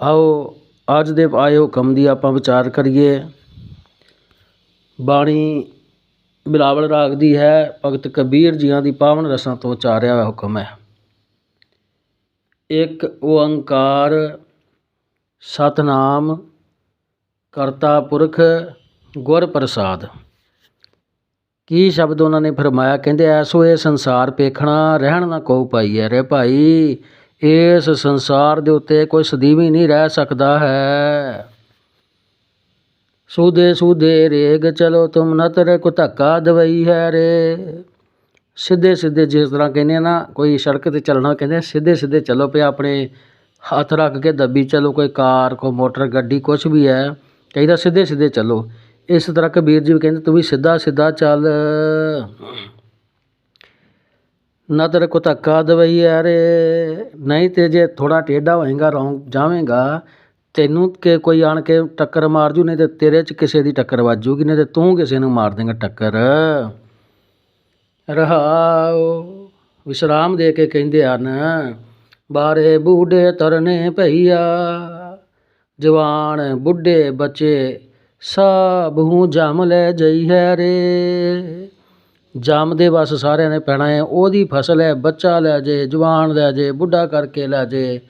ਆਓ, ਅੱਜ ਦੇ ਆਏ ਹੁਕਮ ਦੀ ਆਪਾਂ ਵਿਚਾਰ ਕਰੀਏ। ਬਾਣੀ ਬਿਲਾਵਲ ਰਾਗ ਦੀ ਹੈ, ਭਗਤ ਕਬੀਰ ਜੀਆਂ ਦੀ ਪਾਵਨ ਰਸਾਂ ਤੋਂ ਉਚਾਰਿਆ ਹੋਇਆ ਹੁਕਮ ਹੈ। ਇੱਕ ਓੰਕਾਰ, ਸਤਨਾਮ, ਕਰਤਾ ਪੁਰਖ, ਗੁਰ ਪ੍ਰਸਾਦ। ਕੀ ਸ਼ਬਦ ਉਹਨਾਂ ਨੇ ਫਰਮਾਇਆ? ਕਹਿੰਦੇ, ਐਸੋ ਇਹ ਸੰਸਾਰ ਪੇਖਣਾ, ਰਹਿਣ ਨਾ ਕੋ ਪਾਈਐ ਰੇ ਭਾਈ ਇਸ ਸੰਸਾਰ ਦੇ ਉੱਤੇ ਕੋਈ ਸਦੀਵੀ ਨਹੀਂ ਰਹਿ ਸਕਦਾ ਹੈ। ਸੂਦੇ ਸੂਦੇ ਰੇਗ ਚਲੋ ਤੁਮ ਨਤਰ ਕੋ ਧੱਕਾ ਦਵਈ ਹੈ ਰੇ। ਸਿੱਧੇ ਸਿੱਧੇ ਜਿਸ ਤਰ੍ਹਾਂ ਕਹਿੰਦੇ ਨਾ, ਕੋਈ ਸੜਕ ਤੇ ਚੱਲਣਾ ਕਹਿੰਦੇ ਸਿੱਧੇ ਸਿੱਧੇ ਚੱਲੋ ਪਿਆ ਆਪਣੇ ਹੱਥ ਰੱਖ ਕੇ ਦੱਬੀ ਚੱਲੋ, ਕੋਈ ਕਾਰ, ਕੋਈ ਮੋਟਰ, ਗੱਡੀ, ਕੁਛ ਵੀ ਹੈ, ਕਹਿੰਦਾ ਸਿੱਧੇ ਸਿੱਧੇ ਚੱਲੋ। ਇਸ ਤਰ੍ਹਾਂ ਕਬੀਰ ਜੀ ਵੀ ਕਹਿੰਦੇ, ਤੂੰ ਵੀ ਸਿੱਧਾ ਸਿੱਧਾ ਚੱਲ। ਨਾ ਤੇਰੇ ਕੋ ਧੱਕਾ ਦਵਈ ਰੇ ਨਹੀਂ ਤੇ ਜੇ ਥੋੜਾ ਟੇਢਾ ਹੋਏਗਾ ਰੌਂਗ ਜਾਵੇਂਗਾ, ਤੈਨੂੰ ਕਿ ਕੋਈ ਆਣ ਕੇ ਟੱਕਰ ਮਾਰ ਜੂ, ਨਹੀਂ ਤੇ ਤੇਰੇ 'ਚ ਕਿਸੇ ਦੀ ਟੱਕਰ ਵੱਜੂਗੀ ਨਹੀਂ ਤੇ ਤੂੰ ਕਿਸੇ ਨੂੰ ਮਾਰ ਦੇਂਗਾ ਟੱਕਰ। ਰਹਾਓ, ਵਿਸ਼ਰਾਮ ਦੇ ਕੇ ਕਹਿੰਦੇ ਹਨ ਬਾਰੇ ਬੂਢੇ ਤਰਨੇ ਭਈਆ, ਜਵਾਨ ਬੁੱਢੇ ਬੱਚੇ ਸਭ ਹੂੰ ਜਮ ਲੈ ਜਈ ਹੈ ਰੇ। ਜੰਮਦੇ ਬਸ ਸਾਰਿਆਂ ਨੇ ਪੈਣਾ ਹੈ ਉਹਦੀ ਫਸਲ ਹੈ, ਬੱਚਾ ਲੈ ਜੇ, ਜਵਾਨ ਲੈ ਜੇ, ਬੁੱਢਾ ਕਰਕੇ ਲੈ ਜੇ।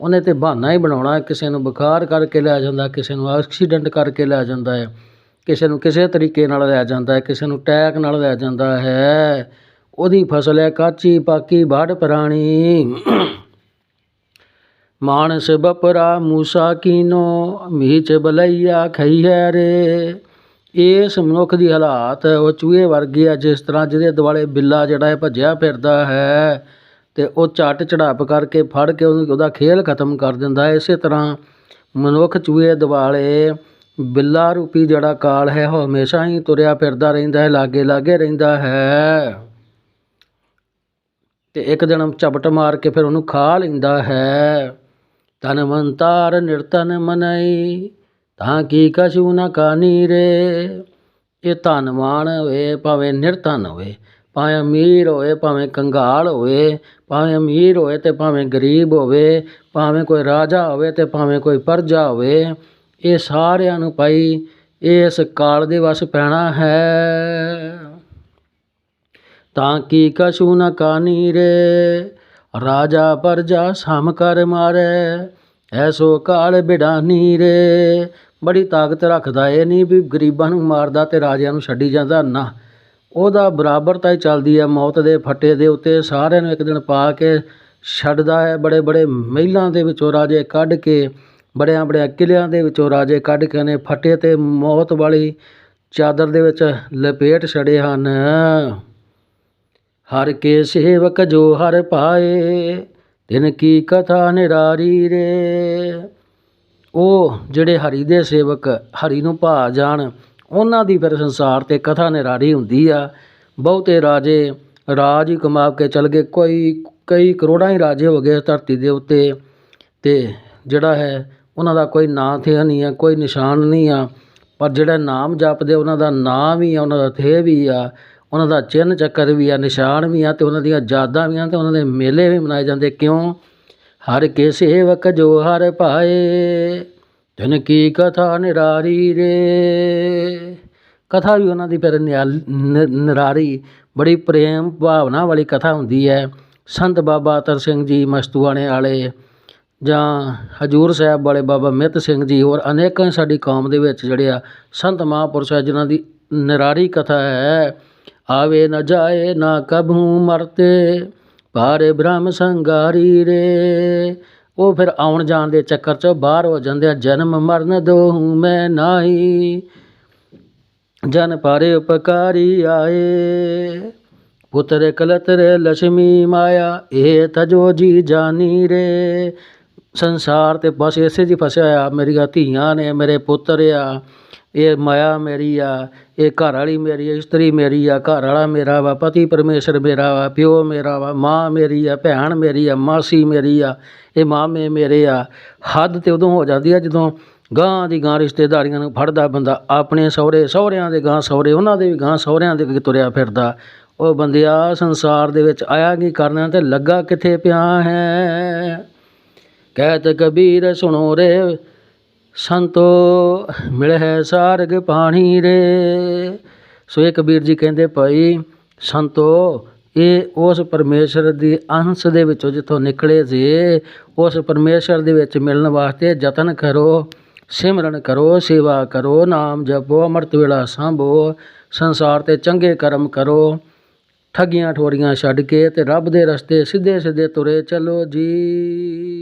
ਉਹਨੇ ਤਾਂ ਬਹਾਨਾ ਹੀ ਬਣਾਉਣਾ ਕਿਸੇ ਨੂੰ ਬੁਖਾਰ ਕਰਕੇ ਲੈ ਜਾਂਦਾ, ਕਿਸੇ ਨੂੰ ਐਕਸੀਡੈਂਟ ਕਰਕੇ ਲੈ ਜਾਂਦਾ ਹੈ। ਕਿਸੇ ਨੂੰ ਕਿਸੇ ਤਰੀਕੇ ਨਾਲ ਲੈ ਜਾਂਦਾ ਹੈ, ਕਿਸੇ ਨੂੰ ਟੈਕ ਨਾਲ ਲੈ ਜਾਂਦਾ ਹੈ। ਉਹਦੀ ਫਸਲ ਹੈ ਕਾਚੀ ਪਾਕੀ ਵੱਢ ਪੁਰਾਣੀ। ਮਾਨਸ ਬਪਰਾ ਮੂਸਾ ਕੀਨੋ, ਮੀਚ ਬਲਈਆ ਖਈ ਹੈ ਰੇ। ਇਸ ਮਨੁੱਖ ਦੀ ਹਾਲਾਤ ਉਹ ਚੂਹੇ ਵਰਗੀ ਆ, ਜਿਸ ਤਰ੍ਹਾਂ ਜਿਹਦੇ ਦੁਆਲੇ ਬਿੱਲਾ ਜਿਹੜਾ ਹੈ ਭੱਜਿਆ ਫਿਰਦਾ ਹੈ ਅਤੇ ਉਹ ਝੱਟ ਚੜਾਪ ਕਰਕੇ ਫੜ ਕੇ ਉਹਨੂੰ ਉਹਦਾ ਖੇਲ ਖਤਮ ਕਰ ਦਿੰਦਾ ਹੈ। ਇਸੇ ਤਰ੍ਹਾਂ ਮਨੁੱਖ ਚੂਹੇ ਦੁਆਲੇ ਬਿੱਲਾ ਰੂਪੀ ਜਿਹੜਾ ਕਾਲ ਹੈ, ਉਹ ਹਮੇਸ਼ਾ ਹੀ ਤੁਰਿਆ ਫਿਰਦਾ ਰਹਿੰਦਾ ਹੈ, ਲਾਗੇ ਲਾਗੇ ਰਹਿੰਦਾ ਹੈ। ਅਤੇ ਇੱਕ ਦਿਨ ਝਪਟ ਮਾਰ ਕੇ ਫਿਰ ਉਹਨੂੰ ਖਾ ਲੈਂਦਾ ਹੈ। ਤਨਵੰਤਾਰ ਨਿਰਤਨ ਮਨਈ ਤਾਂ ਕੀ ਕਛੂ ਨ ਕਾਨੀ ਰੇ? ਇਹ ਧਨਵਾਨ ਹੋਵੇ ਭਾਵੇਂ ਨਿਰਧਨ ਹੋਵੇ ਭਾਵੇਂ ਅਮੀਰ ਹੋਵੇ ਭਾਵੇਂ ਕੰਗਾਲ ਹੋਵੇ ਭਾਵੇਂ ਅਮੀਰ ਹੋਵੇ ਅਤੇ ਭਾਵੇਂ ਗਰੀਬ ਹੋਵੇ, ਭਾਵੇਂ ਕੋਈ ਰਾਜਾ ਹੋਵੇ ਅਤੇ ਭਾਵੇਂ ਕੋਈ ਪਰਜਾ ਹੋਵੇ, ਇਹ ਸਾਰਿਆਂ ਨੂੰ ਭਾਈ ਇਸ ਕਾਲ ਦੇ ਵਸ ਪੈਣਾ ਹੈ। ਤਾਂ ਕੀ ਕਛੂ ਨਾ ਕਾਨੀ ਰੇ? ਰਾਜਾ ਪਰਜਾ ਸਮ ਕਰ ਮਾਰੇ ਐਸੋ ਕਾਲ ਬਿਡਾਨੀ ਰੇ ਬੜੀ ਤਾਕਤ ਰੱਖਦਾ ਇਹ ਨਹੀਂ ਵੀ ਗਰੀਬਾਂ ਨੂੰ ਮਾਰਦਾ ਤੇ ਰਾਜਿਆਂ ਨੂੰ ਛੱਡੀ ਜਾਂਦਾ ਨਾ। ਉਹਦਾ ਬਰਾਬਰਤਾ ਹੀ ਚੱਲਦੀ ਹੈ ਮੌਤ ਦੇ ਫੱਟੇ ਦੇ ਉੱਤੇ ਸਾਰਿਆਂ ਨੂੰ ਇੱਕ ਦਿਨ ਪਾ ਕੇ ਛੱਡਦਾ ਹੈ ਬੜੇ ਬੜੇ ਮਹਿਲਾਂ ਦੇ ਵਿੱਚੋਂ ਰਾਜੇ ਕੱਢ ਕੇ, ਬੜਿਆਂ ਬੜਿਆਂ ਕਿਲਿਆਂ ਦੇ ਵਿੱਚੋਂ ਰਾਜੇ ਕੱਢ ਕੇ ਨੇ ਫੱਟੇ ਤੇ ਮੌਤ ਵਾਲੀ ਚਾਦਰ ਦੇ ਵਿੱਚ ਲਪੇਟ ਛੜੇ ਹਨ। ਹਰ ਕੇ ਸੇਵਕ ਜੋ ਹਰ ਪਾਏ ਤਿਨ ਕੀ ਕਥਾ ਨਿਰਾਰੀ ਰੇ। ਉਹ ਜਿਹੜੇ ਹਰੀ ਦੇ ਸੇਵਕ ਹਰੀ ਨੂੰ ਭਾ ਜਾਣ, ਉਹਨਾਂ ਦੀ ਫਿਰ ਸੰਸਾਰ ਤੇ ਕਥਾ ਨਿਰਾਰੀ ਹੁੰਦੀ ਆ। ਬਹੁਤੇ ਰਾਜੇ ਰਾਜ ਹੀ ਕਮਾ ਕੇ ਚਲ ਗਏ। ਕੋਈ, ਕਈ ਕਰੋੜਾਂ ਹੀ ਰਾਜੇ ਹੋ ਗਏ ਧਰਤੀ ਦੇ ਉੱਤੇ। ਤੇ ਜਿਹੜਾ ਹੈ, ਉਹਨਾਂ ਦਾ ਕੋਈ ਨਾਂ ਥੇ ਨਹੀਂ ਆ, ਕੋਈ ਨਿਸ਼ਾਨ ਨਹੀਂ ਆ। ਪਰ ਜਿਹੜਾ ਨਾਮ ਜਪਦੇ, ਉਹਨਾਂ ਦਾ ਨਾਮ ਵੀ ਆ, ਉਹਨਾਂ ਦਾ ਥੇ ਵੀ ਆ। ਉਹਨਾਂ ਦਾ ਚਿੰਨ੍ਹ ਚੱਕਰ ਵੀ ਆ, ਨਿਸ਼ਾਨ ਵੀ ਆ ਅਤੇ ਉਹਨਾਂ ਦੀਆਂ ਯਾਦਾਂ ਵੀ ਆ ਅਤੇ ਉਹਨਾਂ ਦੇ ਮੇਲੇ ਵੀ ਮਨਾਏ ਜਾਂਦੇ। ਕਿਉਂ? ਹਰ ਕੇ ਸੇਵਕ ਜੋ ਹਰ ਭਾਏ ਜਨ ਕੀ ਕਥਾ ਨਿਰਾਰੀ ਰੇ। ਕਥਾ ਵੀ ਉਹਨਾਂ ਦੀ ਫਿਰ ਨਿਆਲ- ਨ- ਨਿਰਾਰੀ, ਬੜੀ ਪ੍ਰੇਮ ਭਾਵਨਾ ਵਾਲੀ ਕਥਾ ਹੁੰਦੀ ਹੈ। ਸੰਤ ਬਾਬਾ ਅਤਰ ਸਿੰਘ ਜੀ ਮਸਤੂਆਣੇ ਵਾਲੇ ਜਾਂ ਹਜੂਰ ਸਾਹਿਬ ਵਾਲੇ ਬਾਬਾ ਮਿੱਤ ਸਿੰਘ ਜੀ ਹੋਰ ਅਨੇਕਾਂ ਸਾਡੀ ਕੌਮ ਦੇ ਵਿੱਚ ਜਿਹੜੇ ਆ, ਸੰਤ ਮਹਾਂਪੁਰਸ਼ ਆ, ਜਿਨ੍ਹਾਂ ਦੀ ਨਿਰਾਰੀ ਕਥਾ ਹੈ। ਆਵੇ ਨਾ ਜਾਏ ਨਾ ਕਭੂ ਮਰਤੇ ਪਾਰੇ ਬ੍ਰਹਮ ਸੰਗਾਰੀ ਰੇ। ਉਹ ਫਿਰ ਆਉਣ ਜਾਣ ਦੇ ਚੱਕਰ 'ਚ ਬਾਹਰ ਹੋ ਜਾਂਦੇ ਆ, ਜਨਮ ਮਰਨ ਦੋਹੂ ਮੈਂ ਨਾਹੀ। ਜਨ ਪਾਰੇ ਉਪਕਾਰੀ ਆਏ। ਪੁੱਤਰ ਕਲਤਰ ਲక్ష్ਮੀ ਮਾਇਆ, ਇਹ ਤਜੋ ਜੀ ਜਾਨੀ ਰੇ। ਸੰਸਾਰ ਤੇ ਬਸ ਇਸੇ 'ਚ ਫਸਿਆ ਆ, ਮੇਰੀਆਂ ਧੀਆਂ ਨੇ ਮੇਰੇ ਪੁੱਤਰ ਆ। ਇਹ ਮਾਇਆ ਮੇਰੀ ਆ, ਇਹ ਘਰ ਵਾਲੀ ਮੇਰੀ ਆ, ਇਸਤਰੀ ਮੇਰੀ ਆ, ਘਰ ਵਾਲਾ ਮੇਰਾ ਵਾ, ਪਤੀ ਪਰਮੇਸ਼ਰ ਮੇਰਾ ਵਾ, ਪਿਓ ਮੇਰਾ ਵਾ, ਮਾਂ ਮੇਰੀ ਆ, ਭੈਣ ਮੇਰੀ ਆ, ਮਾਸੀ ਮੇਰੀ ਆ, ਇਹ ਮਾਮੇ ਮੇਰੇ ਆ। ਹੱਦ ਤੇ ਉਦੋਂ ਹੋ ਜਾਂਦੀ ਆ ਜਦੋਂ ਗਾਂ ਦੀ ਗਾਂ ਰਿਸ਼ਤੇਦਾਰੀਆਂ ਨੂੰ ਫੜਦਾ ਬੰਦਾ ਆਪਣੇ ਸਹੁਰੇ, ਸਹੁਰਿਆਂ ਦੇ ਗਾਂ ਸਹੁਰੇ, ਉਹਨਾਂ ਦੇ ਵੀ ਗਾਂ ਸਹੁਰਿਆਂ ਦੇ ਤੁਰਿਆ ਫਿਰਦਾ। ਉਹ ਬੰਦਿਆ ਸੰਸਾਰ ਦੇ ਵਿੱਚ ਆਇਆ ਕੀ ਕਰਨਾ ਤੇ ਲੱਗਾ ਕਿੱਥੇ ਪਿਆ ਹੈ? ਕਹਿਤ ਕਬੀਰ ਸੁਣੋ ਰੇ ਸੰਤੋ ਮਿਲ ਹੈ ਸਾਰਗ ਪਾਣੀ ਰੇ। ਸੋ ਇਹ ਕਬੀਰ ਜੀ ਕਹਿੰਦੇ, ਭਾਈ ਸੰਤੋ, ਇਹ ਉਸ ਪਰਮੇਸ਼ਰ ਦੀ ਅੰਸ਼ ਦੇ ਵਿੱਚੋਂ ਜਿੱਥੋਂ ਨਿਕਲੇ ਸੀ, ਉਸ ਪਰਮੇਸ਼ਰ ਦੇ ਵਿੱਚ ਮਿਲਣ ਵਾਸਤੇ ਯਤਨ ਕਰੋ, ਸਿਮਰਨ ਕਰੋ, ਸੇਵਾ ਕਰੋ, ਨਾਮ ਜਪੋ, ਅੰਮ੍ਰਿਤ ਵੇਲਾ ਸਾਂਭੋ, ਸੰਸਾਰ ਤੇ ਚੰਗੇ ਕਰਮ ਕਰੋ। ਠੱਗੀਆਂ ਠੋਰੀਆਂ ਛੱਡ ਕੇ ਤੇ ਰੱਬ ਦੇ ਰਸਤੇ ਸਿੱਧੇ ਸਿੱਧੇ ਤੁਰੇ ਚੱਲੋ ਜੀ।